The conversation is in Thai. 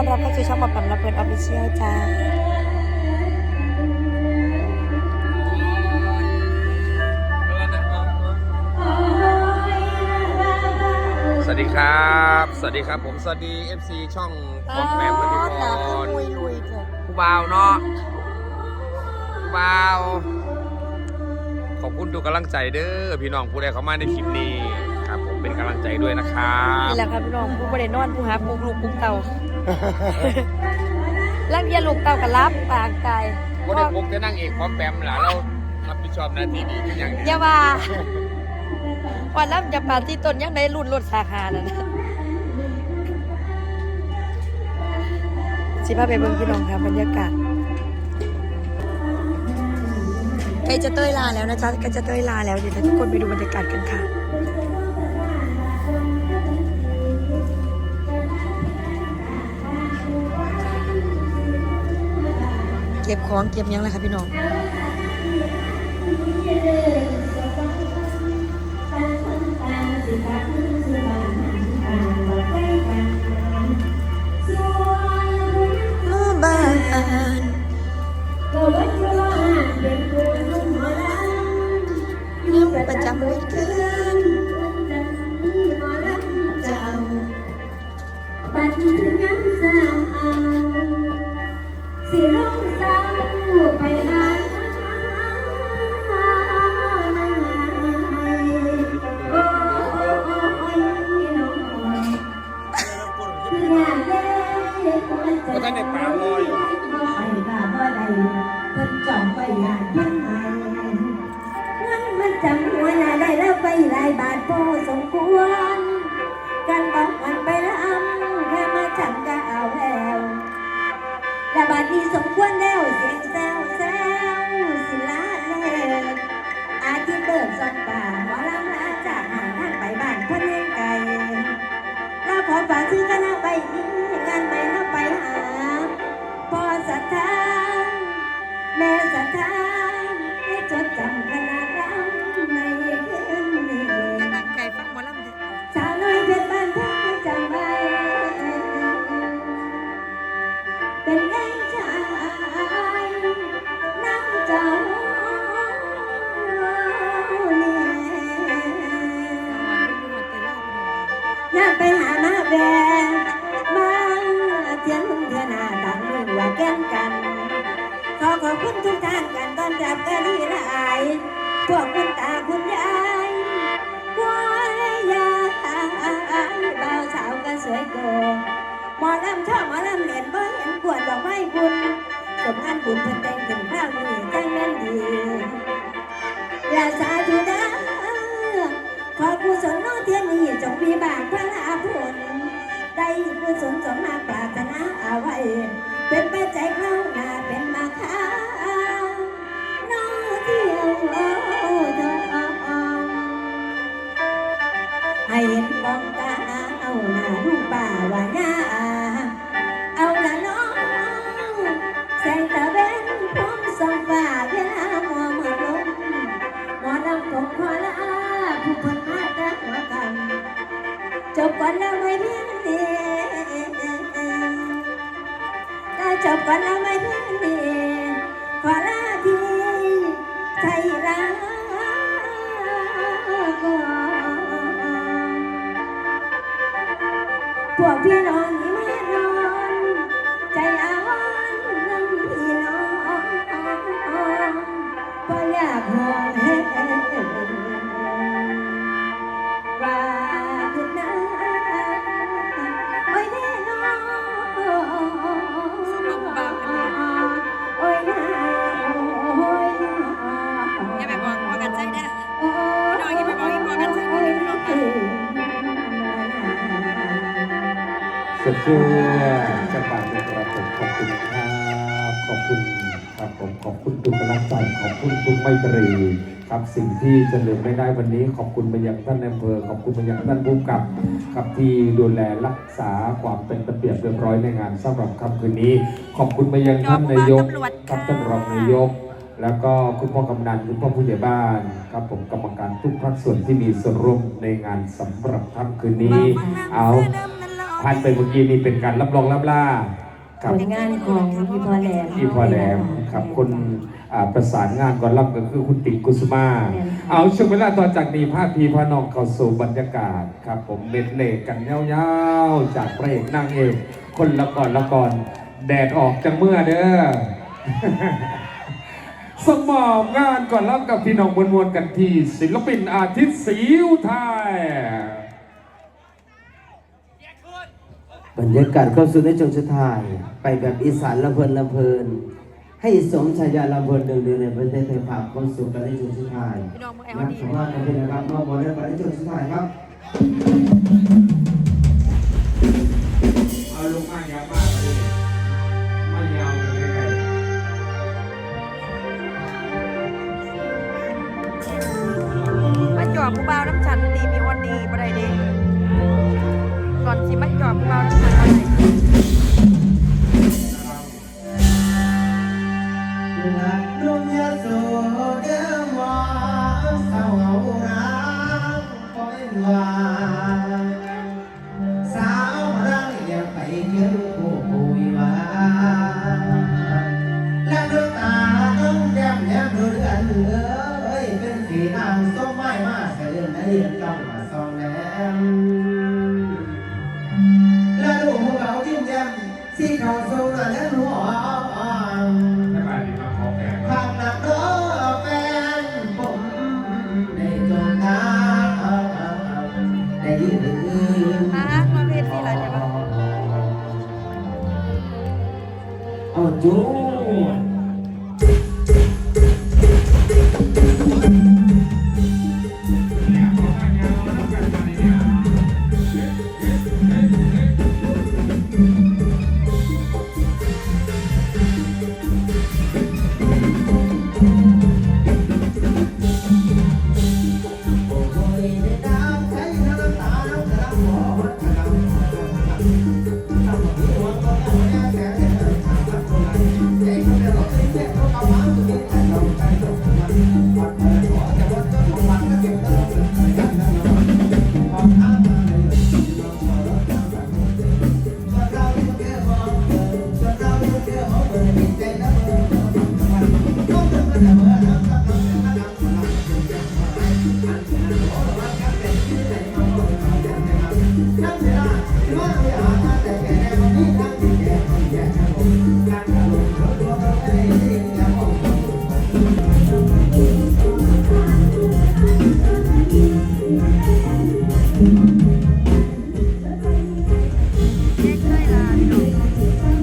ต้อนรับเข้าสู่ช่องหมอแปมระเบิดออฟฟิเชียลจ้าสวัสดีครับ สวัสดีครับ ผมสวัสดี FC ช่องของแปมกับพี่พหนารคือลุยลุยเถอะผู้บ่าวเนาะผู้บ่าว ขอบคุณทุกกำลังใจเด้อพี่น้องผู้ใดเข้ามาในคลิปนี้ครับผมเป็นกำลังใจด้วยนะครับนี่แหละครับพี่น้องผู้บริโนอนผู้หาปลูกลูกปลูกเต่า ลังเยียลูกเต่ากับรับปางตายก็ได้พบจะนั่งเอกพร้อมแปมหล่ะเรารับผิดชอบหน้าที่นี้ทุกอย่างอย่าว่าวันรับจะปาร์ตี้ต้นยังได้รุ่นรถสาขานั่นนะสิพาไปเบิ่งพี่น้องครับบรรยากาศใกล้จะเต้ยลาแล้วนะจ๊ะใกล้จะเต้ยลาแล้วเดี๋ยวทุกคนไปดูบรรยากาศกันค่ะ ก็บของเก็บยังเลยค่ะพี่น้องหมู่บ้านลืมประจำวันเกินเจ้าบัดนี้งั้นสาวสิลงเศร้าไหลายบาทพอสมควร กันบอกมันไปละอำแค่มาจำก็เอาแล้วและบัดนี้สมควรแล้วเสียงแซวแซวสิละแล้วอาทิตย์เบิกสองป่าหมอลำลาจากหางทางไปบ้านเพ่อเลี้ยงไก่เราขอฝากซื้อคณะใบนี้ง คุณทุกท่านกันตอนรับกะลีละอายพวกคุณตาคุณยายควายยายบ่าวสาวก็สวยโกหมอลำชอบหมอลำเหรียญบ่เห็นกวดดอกไม้บุญสมงานบุญเพิ่นแต่งถึงข้าวนี้จังแม่นดีลาสา ใเสื้อเสื้อจากบาทเป็นกระผมขอบคุณครับขอบคุณครับผมขอบคุณทุกกำลังใจขอบคุณทุกไมตรีครับสิ่งที่จะลืมไม่ได้วันนี้ ขอบคุณไปยังท่านนายอำเภอขอบคุณไปยังท่านผู้กำกับครับที่ดูแลรักษาความเป็นระเบียบเรียบร้อยในงานสำหรับค่ำคืนนี้ ขอบคุณไปยังท่านนายกครับท่านรองนายกแล้วก็คุณพ่อกำนันคุณพ่อผู้ใหญ่บ้านครับผมกรรมการทุกภาคส่วนที่มีส่วนร่วมในงานสำหรับค่ำคืนนี้เอาเดิมนั้นลอ ผ่านไปเมื่อกี้นี่เป็นการรับรองรับล่ากับผลงานของพี่พอแหลมที่พอแหลมครับคนอ่าประสานงานก่อนรับก็คือคุณติ๊กกุสมา เอาช่วงเวลาต่อจากนี้ภาพพีพน้องเข้าสู่บรรยากาศครับผมเม็ดเล่กันยาวๆจากพระเอกนางเอกคนละก่อนละก่อนแดดออกจังเมื่อเด้อ สมอบงานก่อนรับกับพี่น้องมวลๆกันที่ศิลปินอาทิตย์สีอุทัย บรรยากาศเข้าสู่ในช่วงสุดท้าย ไปแบบอีสานลำเพลินลำเพลิน ให้สมชายาลำเพลินหนึ่งเดียวในประเทศไทยฝากควาสุขกันในช่วงสุดท้ายพี่น้องเมืองแอลนักดีสำราญกันเป็นนะครับนอกบอลได้ไปในช่วงสุดท้ายครับเอาลงมายามากไม่ยาวเลยไงมาจอบผู้บ่าวน้ำฉันดีมีวันดี ย้มสีเขาทรงน่ะและหัวอ่อนถ้ามาดีมาขอแกงหากหนักเด้อแฟนผมในจงกาได้ยืนฮะมาเพศที่ไรใช่ปะ เอาจู ได้ละพี่น้อง